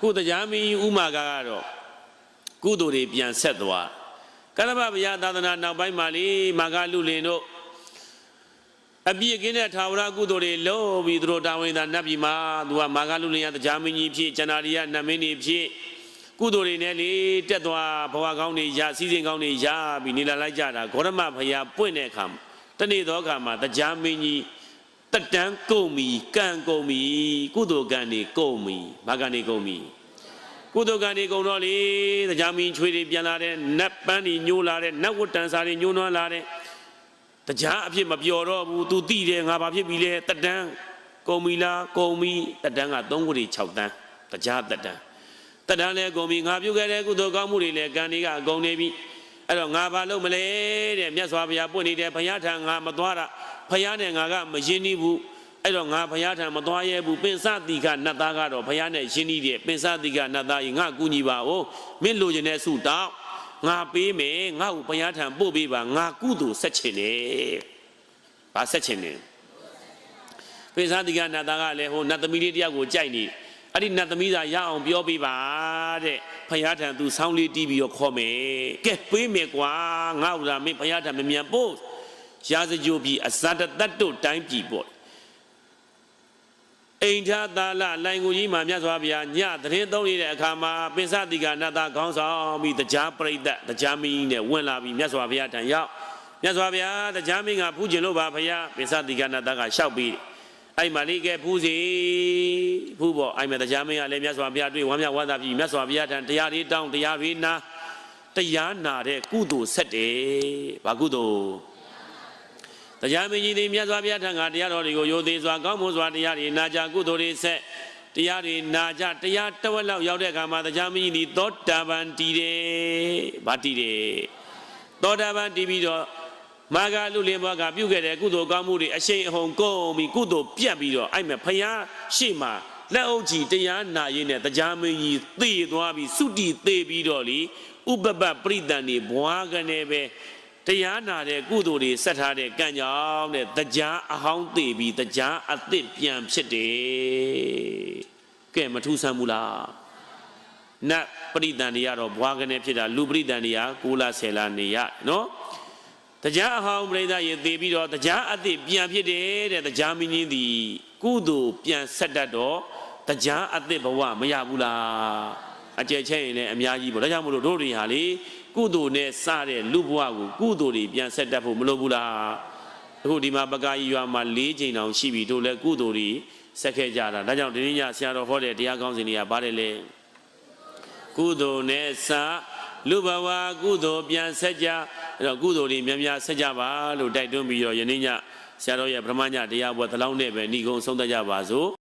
ခုတရားမင်းဥမာကကတော့ကုသိုလ်တွေပြန်ဆက်သွားကရဗဗျာသာသနာနောက်ပိုင်းမှာလေမာဂလူလင်တို့အပြည့်ကင်းတဲ့ထာဝရကုသိုလ်တွေလုံးပြီးသူတို့တာဝန်သာနတ်ပြည်မှာသူကမာဂလူလင်ရတရားမင်းကြီးဖြစ်ကျန္တာရိယနတ်မင်းကြီးဖြစ်ကုသိုလ်တွေနဲ့လေတက်သွားဘဝကောင်းတွေရစီစဉ်ကောင်းတွေရပြီးနေလာလိုက်ကြတာဂေါရမဘုရားပွင့်တဲ့အခါမှာတနေ့သောအခါမှာတရားမင်းကြီး တက်တန်းကုန်ပြီကံကုန်ပြီကုသိုလ်ကံတွေကုန်ပြီမာဂန်တွေကုန်ပြီကုသကံဒီကုံတော်လေတရားမင်းချွေတွေပြန်လာတဲ့နတ်ပန်းတွေညိုးလာတဲ့နတ်ဝတ္တန်စာတွေညိုးနွမ်းလာတဲ့တရားအဖြစ်မပြောတော့ဘူး तू သိတယ်ငါဘာဖြစ်ပြီလဲတက်တန်းကုံမီလားကုံမီတက်တန်းက3ခုတွေ6တန်းတရားတက်တန်းတက်တန်းလဲကုံမီငါပြုခဲ့တဲ့ကုသိုလ်ကောင်းမှုတွေလဲကံတွေကအကုန်နေပြီ အဲ့တော့ငါဘာလုပ်မလဲတဲ့မြတ်စွာဘုရားပွင့်နေတယ်ဘုရားထံငါမသွားတာဘုရားနဲ့ငါကမရင်းနှီးဘူးအဲ့တော့ငါဘုရားထံမသွားရဲဘူးပင်စတိကနတ်သားကတော့ဘုရားနဲ့ရှင်းဤတဲ့ပင်စတိကနတ်သားကြီးငါကူညီပါဦးမင်းလိုချင်တဲ့ဆုတောင်းငါပေးမယ်ငါ့ကိုဘုရားထံပို့ပေးပါငါကုသိုလ်ဆက်ချင်တယ်ဘာဆက်ချင်တယ်ပင်စတိကနတ်သားကလည်းဟိုနတ်သမီးလေးတယောက်ကိုကြိုက်နေ အဲ့ဒီနတ်သမီးသာရအောင်ပြောပေးပါတဲ့ဘုရားထံသူဆောင်းလေးတီးပြီးတော့ခေါ်မယ်ကဲပေးမယ်ကွာငါ့ဥသာမင်းဘုရားထံမမြန်ပို့ရာဇကြိုပြီအဇတတတ်တို့တိုင်းပြီပေါ့အိန္ဒသာလလိုင်ကိုကြီးမှာမြတ်စွာဘုရားညသတင်းသုံးနေတဲ့အခါမှာပင်စတိကနတ်သားခေါင်းဆောင်ပြီးတရားပရိသတ်တရားမင်းနဲ့ဝင်လာပြီးမြတ်စွာဘုရားထံရောက်မြတ်စွာဘုရားတရားမင်းကဖူးကျင်လို့ပါဘုရားပင်စတိကနတ်သားကလျှောက်ပြီး အဲ့မှာလေးကဲဖူးစီဖူးပေါ့အဲ့မှာတရားမင်းကလည်းမြတ်စွာဘုရားတွေ့ဝမ်းမြောက်ဝမ်းသာပြီးမြတ်စွာဘုရားထံတရားလေးတောင်းတရားလေးနာတရားနာတဲ့ကုသိုလ်ဆက်တယ်ဘာကုသိုလ်တရားမင်းကြီးသည်မြတ်စွာဘုရားထံကတရားတော်တွေကိုရိုသေစွာကောင်းမွန်စွာတရားတွေနာကြကုသိုလ်တွေဆက်တရားတွေနာကြတရားတဝက်လောက်ရောက်တဲ့အခါမှာတရားမင်းကြီးသည်သောတာပန်တည်တယ်။ဗာတည်တယ်။သောတာပန်တည်ပြီးတော့ မာဂလူလင်ဘွားကပြုတ်ခဲ့တဲ့ကုသိုလ်ကောင်းမှုတွေအရှိန်အဟုန်ကုန်ပြီးကုသိုလ်ပြတ်ပြီးတော့အဲ့မဲ့ဖယားရှေ့မှာလက်အုပ်ကြီးတရားနာရင်းနဲ့တရားမင်းကြီးသေသွားပြီးသုတိသေပြီးတော့လေဥပပပရိသန်နေဘွားကနေပဲတရားနာတဲ့ကုသိုလ်တွေဆက်ထားတဲ့ကံကြောင့်တဲ့တရားအဟောင်းသိပြီးတရားအသစ်ပြန်ဖြစ်တယ်ကဲမထူးဆန်းဘူးလားနတ်ပရိသန်တွေကတော့ဘွားကနေဖြစ်တာလူပရိသန်တွေက6လ10လနေရနော် တရားအဟောင်းပရိသတ်ရေသိပြီးတော့တရားအသစ်ပြန်ဖြစ်တယ်တဲ့တရားမင်းကြီးသည်ကုသိုလ်ပြန်ဆက်တတ်တော့တရားအသစ်ဘဝမရဘူးလားအကျယ်ချဲ့ရင်လည်းအများကြီးပေါ့ဒါကြောင့်မလို့တို့တွေဟာလေကုသိုလ်နဲ့စတဲ့လူဘဝကိုကုသိုလ်တွေပြန်ဆက်တတ်ဖို့မလိုဘူးလားအခုဒီမှာပကာကြီးရွာမှာ၄ချိန်တောင်ရှိပြီတို့လည်းကုသိုလ်တွေဆက်ခဲ့ကြတာဒါကြောင့်ဒီနေ့ညဆရာတော်ဟောတဲ့တရားကောင်းစဉ်တွေကပါတယ်လေကုသိုလ်နဲ့စလူဘဝကုသိုလ်ပြန်ဆက်ကြ အဲ့တော့ကုသိုလ်တွေများများဆက်ကြပါလို့တိုက်တွန်းပြီးတော့ယနေ့ညဆရာတော်ရဲ့ပထမညတရားပွဲသလောင်းနဲ့ပဲဏီကုံဆုံးသက်ကြပါစို့